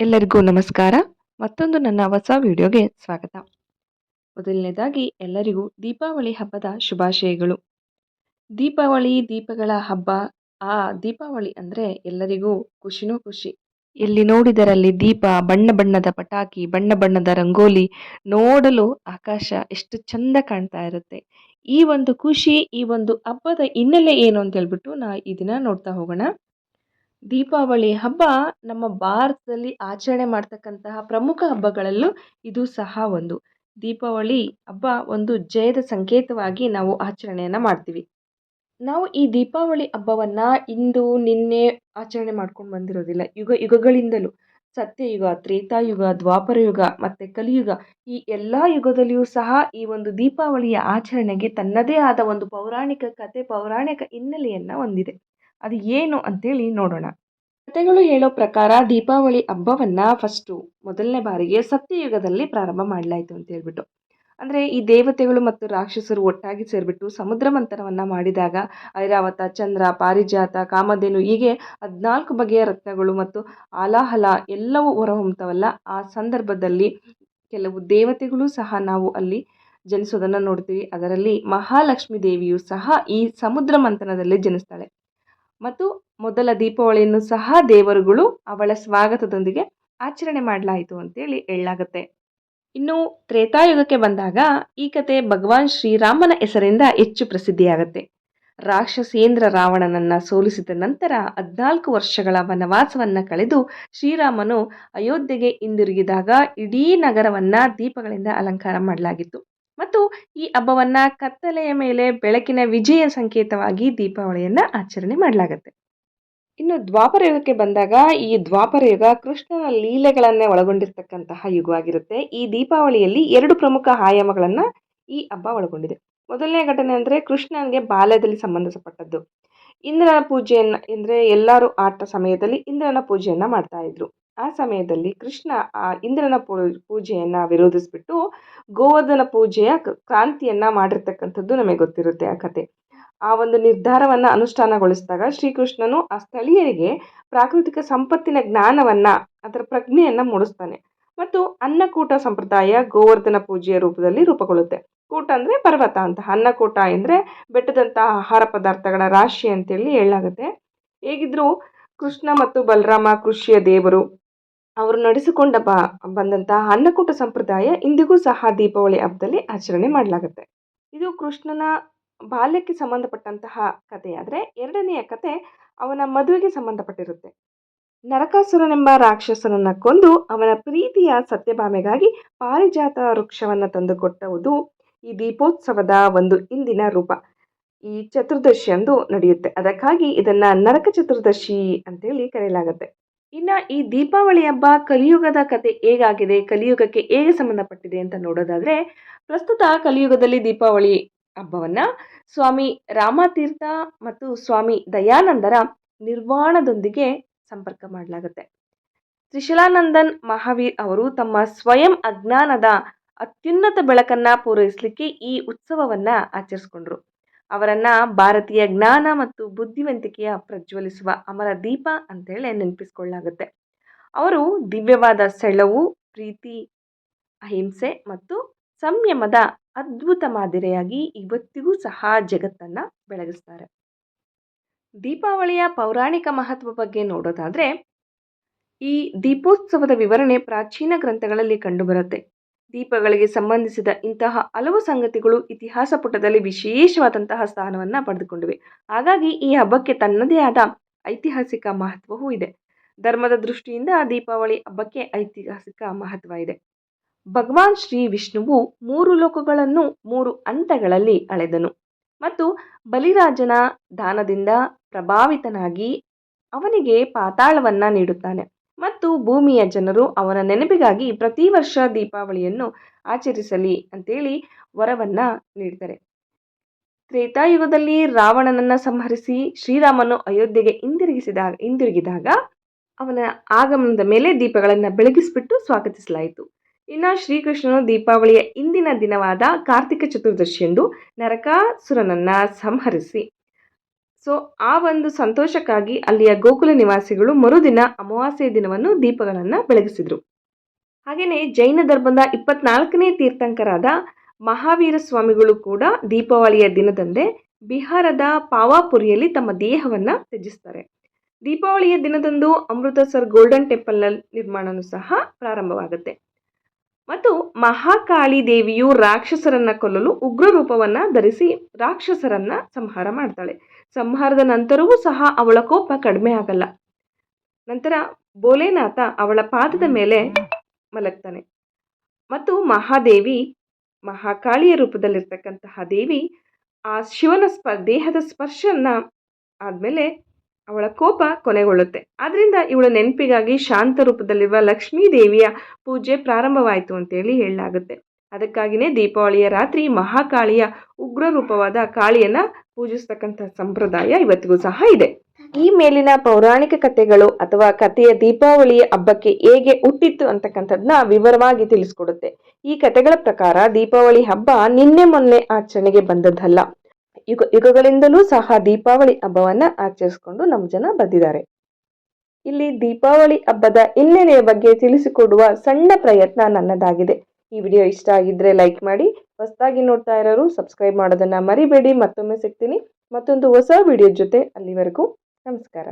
ಎಲ್ಲರಿಗೂ ನಮಸ್ಕಾರ. ಮತ್ತೊಂದು ನನ್ನ ಹೊಸ ವಿಡಿಯೋಗೆ ಸ್ವಾಗತ. ಮೊದಲನೇದಾಗಿ ಎಲ್ಲರಿಗೂ ದೀಪಾವಳಿ ಹಬ್ಬದ ಶುಭಾಶಯಗಳು. ದೀಪಾವಳಿ, ದೀಪಗಳ ಹಬ್ಬ, ಆ ದೀಪಾವಳಿ ಅಂದರೆ ಎಲ್ಲರಿಗೂ ಖುಷಿನೂ ಖುಷಿ. ಎಲ್ಲಿ ನೋಡಿದರಲ್ಲಿ ದೀಪ, ಬಣ್ಣ ಬಣ್ಣದ ಪಟಾಕಿ, ಬಣ್ಣ ಬಣ್ಣದ ರಂಗೋಲಿ ನೋಡಲು ಆಕಾಶ ಎಷ್ಟು ಚಂದ ಕಾಣ್ತಾ ಇರುತ್ತೆ. ಈ ಒಂದು ಖುಷಿ, ಈ ಒಂದು ಹಬ್ಬದ ಹಿನ್ನೆಲೆ ಏನು ಅಂತ ಹೇಳ್ಬಿಟ್ಟು ನಾ ದಿನ ನೋಡ್ತಾ ಹೋಗೋಣ. ದೀಪಾವಳಿ ಹಬ್ಬ ನಮ್ಮ ಭಾರತದಲ್ಲಿ ಆಚರಣೆ ಮಾಡ್ತಕ್ಕಂತಹ ಪ್ರಮುಖ ಹಬ್ಬಗಳಲ್ಲೂ ಇದು ಸಹ ಒಂದು. ದೀಪಾವಳಿ ಹಬ್ಬ ಒಂದು ಜಯದ ಸಂಕೇತವಾಗಿ ನಾವು ಆಚರಣೆಯನ್ನು ಮಾಡ್ತೀವಿ. ನಾವು ಈ ದೀಪಾವಳಿ ಹಬ್ಬವನ್ನು ಇಂದು, ನಿನ್ನೆ ಆಚರಣೆ ಮಾಡ್ಕೊಂಡು ಬಂದಿರೋದಿಲ್ಲ. ಯುಗ ಯುಗಗಳಿಂದಲೂ. ಸತ್ಯಯುಗ, ತ್ರೇತಾಯುಗ ದ್ವಾಪರ ಯುಗ ಮತ್ತು ಕಲಿಯುಗ ಈ ಎಲ್ಲ ಯುಗದಲ್ಲಿಯೂ ಸಹ ಈ ಒಂದು ದೀಪಾವಳಿಯ ಆಚರಣೆಗೆ ತನ್ನದೇ ಆದ ಒಂದು ಪೌರಾಣಿಕ ಕತೆ, ಪೌರಾಣಿಕ ಹಿನ್ನೆಲೆಯನ್ನು ಹೊಂದಿದೆ. ಅದು ಏನು ಅಂತೇಳಿ ನೋಡೋಣ. ಕಥೆಗಳು ಹೇಳೋ ಪ್ರಕಾರ ದೀಪಾವಳಿ ಹಬ್ಬವನ್ನು ಫಸ್ಟು ಮೊದಲನೇ ಬಾರಿಗೆ ಸತ್ಯಯುಗದಲ್ಲಿ ಪ್ರಾರಂಭ ಮಾಡಲಾಯಿತು ಅಂತ ಹೇಳ್ಬಿಟ್ಟು. ಅಂದರೆ ಈ ದೇವತೆಗಳು ಮತ್ತು ರಾಕ್ಷಸರು ಒಟ್ಟಾಗಿ ಸೇರಿಬಿಟ್ಟು ಸಮುದ್ರ ಮಂಥನವನ್ನು ಮಾಡಿದಾಗ ಐರಾವತ, ಚಂದ್ರ, ಪಾರಿಜಾತ, ಕಾಮಧೇನು ಹೀಗೆ ಹದಿನಾಲ್ಕು ಬಗೆಯ ರತ್ನಗಳು ಮತ್ತು ಆಲಾಹಲ ಎಲ್ಲವೂ ಹೊರಹೊಮ್ಮತವಲ್ಲ ಆ ಸಂದರ್ಭದಲ್ಲಿ ಕೆಲವು ದೇವತೆಗಳು ಸಹ ನಾವು ಅಲ್ಲಿ ಜನಿಸೋದನ್ನು ನೋಡ್ತೀವಿ. ಅದರಲ್ಲಿ ಮಹಾಲಕ್ಷ್ಮಿ ದೇವಿಯು ಸಹ ಈ ಸಮುದ್ರ ಮಂಥನದಲ್ಲಿ ಜನಿಸ್ತಾಳೆ. ಮತ್ತು ಮೊದಲ ದೀಪಾವಳಿಯನ್ನು ಸಹ ದೇವರುಗಳು ಅವಳ ಸ್ವಾಗತದೊಂದಿಗೆ ಆಚರಣೆ ಮಾಡಲಾಯಿತು ಅಂತೇಳಿ ಹೇಳಲಾಗುತ್ತೆ. ಇನ್ನು ತ್ರೇತಾಯುಗಕ್ಕೆ ಬಂದಾಗ ಈ ಕತೆ ಭಗವಾನ್ ಶ್ರೀರಾಮನ ಹೆಸರಿಂದ ಹೆಚ್ಚು ಪ್ರಸಿದ್ಧಿಯಾಗುತ್ತೆ. ರಾಕ್ಷಸೇಂದ್ರ ರಾವಣನನ್ನ ಸೋಲಿಸಿದ ನಂತರ ಹದಿನಾಲ್ಕು ವರ್ಷಗಳ ವನವಾಸವನ್ನ ಕಳೆದು ಶ್ರೀರಾಮನು ಅಯೋಧ್ಯೆಗೆ ಹಿಂದಿರುಗಿದಾಗ ಇಡೀ ನಗರವನ್ನ ದೀಪಗಳಿಂದ ಅಲಂಕಾರ ಮಾಡಲಾಗಿತ್ತು. ಮತ್ತು ಈ ಹಬ್ಬವನ್ನು ಕತ್ತಲೆಯ ಮೇಲೆ ಬೆಳಕಿನ ವಿಜಯ ಸಂಕೇತವಾಗಿ ದೀಪಾವಳಿಯನ್ನು ಆಚರಣೆ ಮಾಡಲಾಗುತ್ತೆ. ಇನ್ನು ದ್ವಾಪರ ಯುಗಕ್ಕೆ ಬಂದಾಗ ಈ ದ್ವಾಪರ ಯುಗ ಕೃಷ್ಣನ ಲೀಲೆಗಳನ್ನೇ ಒಳಗೊಂಡಿರ್ತಕ್ಕಂತಹ ಯುಗವಾಗಿರುತ್ತೆ. ಈ ದೀಪಾವಳಿಯಲ್ಲಿ ಎರಡು ಪ್ರಮುಖ ಆಯಾಮಗಳನ್ನು ಈ ಹಬ್ಬ ಒಳಗೊಂಡಿದೆ. ಮೊದಲನೇ ಘಟನೆ ಅಂದರೆ ಕೃಷ್ಣನಿಗೆ ಬಾಲ್ಯದಲ್ಲಿ ಸಂಬಂಧಪಟ್ಟದ್ದು. ಇಂದ್ರನ ಪೂಜೆಯನ್ನು ಅಂದರೆ ಎಲ್ಲರೂ ಆಟ ಸಮಯದಲ್ಲಿ ಇಂದ್ರನ ಪೂಜೆಯನ್ನು ಮಾಡ್ತಾ ಇದ್ರು. ಆ ಸಮಯದಲ್ಲಿ ಕೃಷ್ಣ ಆ ಇಂದ್ರನ ಪೂಜೆಯನ್ನು ವಿರೋಧಿಸ್ಬಿಟ್ಟು ಗೋವರ್ಧನ ಪೂಜೆಯ ಕ್ರಾಂತಿಯನ್ನು ಮಾಡಿರ್ತಕ್ಕಂಥದ್ದು ನಮಗೆ ಗೊತ್ತಿರುತ್ತೆ ಆ ಕತೆ. ಆ ಒಂದು ನಿರ್ಧಾರವನ್ನು ಅನುಷ್ಠಾನಗೊಳಿಸಿದಾಗ ಶ್ರೀಕೃಷ್ಣನು ಆ ಸ್ಥಳೀಯರಿಗೆ ಪ್ರಾಕೃತಿಕ ಸಂಪತ್ತಿನ ಜ್ಞಾನವನ್ನು, ಅದರ ಪ್ರಜ್ಞೆಯನ್ನು ಮೂಡಿಸ್ತಾನೆ. ಮತ್ತು ಅನ್ನಕೂಟ ಸಂಪ್ರದಾಯ ಗೋವರ್ಧನ ಪೂಜೆಯ ರೂಪದಲ್ಲಿ ರೂಪುಗೊಳ್ಳುತ್ತೆ. ಕೂಟ ಅಂದರೆ ಪರ್ವತ ಅಂತ. ಅನ್ನಕೂಟ ಅಂದರೆ ಬೆಟ್ಟದಂತಹ ಆಹಾರ ಪದಾರ್ಥಗಳ ರಾಶಿ ಅಂತೇಳಿ ಹೇಳಲಾಗುತ್ತೆ. ಹೇಗಿದ್ರೂ ಕೃಷ್ಣ ಮತ್ತು ಬಲರಾಮ ಕೃಷಿಯ ದೇವರು ಅವರು ನಡೆಸಿಕೊಂಡ ಬ, ಬಂದಂತಹ ಅನ್ನಕೂಟ ಸಂಪ್ರದಾಯ ಇಂದಿಗೂ ಸಹ ದೀಪಾವಳಿ ಹಬ್ಬದಲ್ಲಿ ಆಚರಣೆ ಮಾಡಲಾಗುತ್ತೆ. ಇದು ಕೃಷ್ಣನ ಬಾಲ್ಯಕ್ಕೆ ಸಂಬಂಧಪಟ್ಟಂತಹ ಕಥೆಯಾದರೆ ಎರಡನೆಯ ಕತೆ ಅವನ ಮದುವೆಗೆ ಸಂಬಂಧಪಟ್ಟಿರುತ್ತೆ. ನರಕಾಸುರನೆಂಬ ರಾಕ್ಷಸನನ್ನು ಕೊಂದು ಅವನ ಪ್ರೀತಿಯ ಸತ್ಯಭಾಮೆಗಾಗಿ ಪಾರಿಜಾತ ವೃಕ್ಷವನ್ನು ತಂದುಕೊಟ್ಟುವುದು ಈ ದೀಪೋತ್ಸವದ ಒಂದು ಇಂದಿನ ರೂಪ. ಈ ಚತುರ್ದಶಿ ಎಂದು ನಡೆಯುತ್ತೆ. ಅದಕ್ಕಾಗಿ ಇದನ್ನು ನರಕ ಚತುರ್ದಶಿ ಅಂತೇಳಿ ಕರೆಯಲಾಗುತ್ತೆ. ಇನ್ನು ಈ ದೀಪಾವಳಿ ಹಬ್ಬ ಕಲಿಯುಗದ ಕತೆ ಹೇಗಾಗಿದೆ, ಕಲಿಯುಗಕ್ಕೆ ಹೇಗೆ ಸಂಬಂಧಪಟ್ಟಿದೆ ಅಂತ ನೋಡೋದಾದರೆ, ಪ್ರಸ್ತುತ ಕಲಿಯುಗದಲ್ಲಿ ದೀಪಾವಳಿ ಹಬ್ಬವನ್ನು ಸ್ವಾಮಿ ರಾಮತೀರ್ಥ ಮತ್ತು ಸ್ವಾಮಿ ದಯಾನಂದರ ನಿರ್ವಾಣದೊಂದಿಗೆ ಸಂಪರ್ಕ ಮಾಡಲಾಗುತ್ತೆ. ತ್ರಿಶಲಾನಂದನ್ ಮಹಾವೀರ್ ಅವರು ತಮ್ಮ ಸ್ವಯಂ ಅಜ್ಞಾನದ ಅತ್ಯುನ್ನತ ಬೆಳಕನ್ನು ಪೂರೈಸಲಿಕ್ಕೆ ಈ ಉತ್ಸವವನ್ನು ಆಚರಿಸ್ಕೊಂಡ್ರು. ಅವರನ್ನು ಭಾರತೀಯ ಜ್ಞಾನ ಮತ್ತು ಬುದ್ಧಿವಂತಿಕೆಯ ಪ್ರಜ್ವಲಿಸುವ ಅಮರ ದೀಪ ಅಂತೇಳಿ ನೆನಪಿಸ್ಕೊಳ್ಳಾಗುತ್ತೆ ಅವರು ದಿವ್ಯವಾದ ಸೆಳವು, ಪ್ರೀತಿ, ಅಹಿಂಸೆ ಮತ್ತು ಸಂಯಮದ ಅದ್ಭುತ ಮಾದರಿಯಾಗಿ ಇವತ್ತಿಗೂ ಸಹ ಜಗತ್ತನ್ನು ಬೆಳಗಿಸ್ತಾರೆ. ದೀಪಾವಳಿಯ ಪೌರಾಣಿಕ ಮಹತ್ವ ಬಗ್ಗೆ ನೋಡೋದಾದರೆ, ಈ ದೀಪೋತ್ಸವದ ವಿವರಣೆ ಪ್ರಾಚೀನ ಗ್ರಂಥಗಳಲ್ಲಿ ಕಂಡುಬರುತ್ತೆ. ದೀಪಗಳಿಗೆ ಸಂಬಂಧಿಸಿದ ಇಂತಹ ಹಲವು ಸಂಗತಿಗಳು ಇತಿಹಾಸ ಪುಟದಲ್ಲಿ ವಿಶೇಷವಾದಂತಹ ಸ್ಥಾನವನ್ನು ಪಡೆದುಕೊಂಡಿವೆ. ಹಾಗಾಗಿ ಈ ಹಬ್ಬಕ್ಕೆ ತನ್ನದೇ ಆದ ಐತಿಹಾಸಿಕ ಮಹತ್ವವೂ ಇದೆ. ಧರ್ಮದ ದೃಷ್ಟಿಯಿಂದ ದೀಪಾವಳಿ ಹಬ್ಬಕ್ಕೆ ಐತಿಹಾಸಿಕ ಮಹತ್ವ ಇದೆ. ಭಗವಾನ್ ಶ್ರೀ ವಿಷ್ಣುವು ಮೂರು ಲೋಕಗಳನ್ನು ಮೂರು ಹಂತಗಳಲ್ಲಿ ಅಳೆದನು. ಮತ್ತು ಬಲಿರಾಜನ ದಾನದಿಂದ ಪ್ರಭಾವಿತನಾಗಿ ಅವನಿಗೆ ಪಾತಾಳವನ್ನು ನೀಡುತ್ತಾನೆ. ಮತ್ತು ಭೂಮಿಯ ಜನರು ಅವನ ನೆನಪಿಗಾಗಿ ಪ್ರತಿ ವರ್ಷ ದೀಪಾವಳಿಯನ್ನು ಆಚರಿಸಲಿ ಅಂತೇಳಿ ವರವನ್ನು ನೀಡ್ತಾರೆ. ತ್ರೇತಾಯುಗದಲ್ಲಿ ರಾವಣನನ್ನು ಸಂಹರಿಸಿ ಶ್ರೀರಾಮನು ಅಯೋಧ್ಯೆಗೆ ಹಿಂದಿರುಗಿಸಿದಾಗ, ಹಿಂದಿರುಗಿದಾಗ ಅವನ ಆಗಮನದ ಮೇಲೆ ದೀಪಗಳನ್ನು ಬೆಳಗಿಸ್ಬಿಟ್ಟು ಸ್ವಾಗತಿಸಲಾಯಿತು. ಇನ್ನು ಶ್ರೀಕೃಷ್ಣನು ದೀಪಾವಳಿಯ ಇಂದಿನ ದಿನವಾದ ಕಾರ್ತಿಕ ಚತುರ್ದಶಿಯಂದು ನರಕಾಸುರನನ್ನು ಸಂಹರಿಸಿ. ಸೊ ಆ ಒಂದು ಸಂತೋಷಕ್ಕಾಗಿ ಅಲ್ಲಿಯ ಗೋಕುಲ ನಿವಾಸಿಗಳು ಮರುದಿನ ಅಮಾವಾಸ್ಯೆ ದಿನವನ್ನು ದೀಪಗಳನ್ನು ಬೆಳಗಿಸಿದರು. ಹಾಗೆಯೇ ಜೈನ ಧರ್ಮದ ಇಪ್ಪತ್ನಾಲ್ಕನೇ ತೀರ್ಥಂಕರಾದ ಮಹಾವೀರ ಸ್ವಾಮಿಗಳು ಕೂಡ ದೀಪಾವಳಿಯ ದಿನದಂದೇ ಬಿಹಾರದ ಪಾವಾಪುರಿಯಲ್ಲಿ ತಮ್ಮ ದೇಹವನ್ನು ತ್ಯಜಿಸ್ತಾರೆ. ದೀಪಾವಳಿಯ ದಿನದಂದು ಅಮೃತಸರ್ ಗೋಲ್ಡನ್ ಟೆಂಪಲ್ನ ನಿರ್ಮಾಣನೂ ಸಹ ಪ್ರಾರಂಭವಾಗುತ್ತೆ. ಮತ್ತು ಮಹಾಕಾಳಿ ದೇವಿಯು ರಾಕ್ಷಸರನ್ನ ಕೊಲ್ಲಲು ಉಗ್ರ ರೂಪವನ್ನ ಧರಿಸಿ ರಾಕ್ಷಸರನ್ನ ಸಂಹಾರ ಮಾಡ್ತಾಳೆ. ಸಂಹಾರದ ನಂತರವೂ ಸಹ ಅವಳ ಕೋಪ ಕಡಿಮೆ ಆಗಲ್ಲ. ನಂತರ ಭೋಲೆನಾಥ ಅವಳ ಪಾದದ ಮೇಲೆ ಮಲಗ್ತಾನೆ. ಮತ್ತು ಮಹಾದೇವಿ, ಮಹಾಕಾಳಿಯ ರೂಪದಲ್ಲಿರ್ತಕ್ಕಂತಹ ದೇವಿ ಆ ಶಿವನ ಸ್ಪ, ದೇಹದ ಸ್ಪರ್ಶನ ಆದಮೇಲೆ ಅವಳ ಕೋಪ ಕೊನೆಗೊಳ್ಳುತ್ತೆ. ಆದ್ರಿಂದ ಇವಳ ನೆನಪಿಗಾಗಿ ಶಾಂತ ರೂಪದಲ್ಲಿರುವ ಲಕ್ಷ್ಮೀ ದೇವಿಯ ಪೂಜೆ ಪ್ರಾರಂಭವಾಯಿತು ಅಂತೇಳಿ ಹೇಳಲಾಗುತ್ತೆ. ಅದಕ್ಕಾಗಿಯೇ ದೀಪಾವಳಿಯ ರಾತ್ರಿ ಮಹಾಕಾಳಿಯ ಉಗ್ರ ರೂಪವಾದ ಕಾಳಿಯನ್ನ ಪೂಜಿಸ್ತಕ್ಕಂಥ ಸಂಪ್ರದಾಯ ಇವತ್ತಿಗೂ ಸಹ ಇದೆ. ಈ ಮೇಲಿನ ಪೌರಾಣಿಕ ಕಥೆಗಳು ಅಥವಾ ಕಥೆಯ ದೀಪಾವಳಿಯ ಹಬ್ಬಕ್ಕೆ ಹೇಗೆ ಹುಟ್ಟಿತ್ತು ಅಂತಕ್ಕಂಥದ್ನ ವಿವರವಾಗಿ ತಿಳಿಸ್ಕೊಡುತ್ತೆ. ಈ ಕಥೆಗಳ ಪ್ರಕಾರ ದೀಪಾವಳಿ ಹಬ್ಬ ನಿನ್ನೆ ಮೊನ್ನೆ ಆಚರಣೆಗೆ ಬಂದದ್ದಲ್ಲ. ಯುಗ, ಯುಗಗಳಿಂದಲೂ ಸಹ ದೀಪಾವಳಿ ಹಬ್ಬವನ್ನ ಆಚರಿಸಿಕೊಂಡು ನಮ್ಮ ಜನ ಬಂದಿದ್ದಾರೆ. ಇಲ್ಲಿ ದೀಪಾವಳಿ ಹಬ್ಬದ ಹಿನ್ನೆಲೆಯ ಬಗ್ಗೆ ತಿಳಿಸಿಕೊಡುವ ಸಣ್ಣ ಪ್ರಯತ್ನ ನನ್ನದಾಗಿದೆ. ಈ ವಿಡಿಯೋ ಇಷ್ಟ ಆಗಿದ್ರೆ ಲೈಕ್ ಮಾಡಿ, ಹೊಸದಾಗಿ ನೋಡ್ತಾ ಇರೋರು ಸಬ್ಸ್ಕ್ರೈಬ್ ಮಾಡೋದನ್ನ ಮರಿಬೇಡಿ, ಮತ್ತೊಮ್ಮೆ ಸಿಗ್ತೀನಿ. ಮತ್ತೊಂದು ಹೊಸ ವಿಡಿಯೋ ಜೊತೆ ಅಲ್ಲಿವರೆಗೂ ನಮಸ್ಕಾರ.